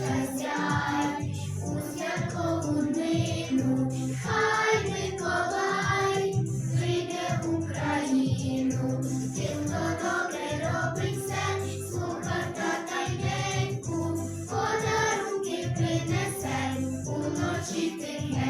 зазять у святкову днину, хай Миколай прийде в Україну, тим, хто добре робить все, слуха тата й неньку, подарунки принесе уночі тихе.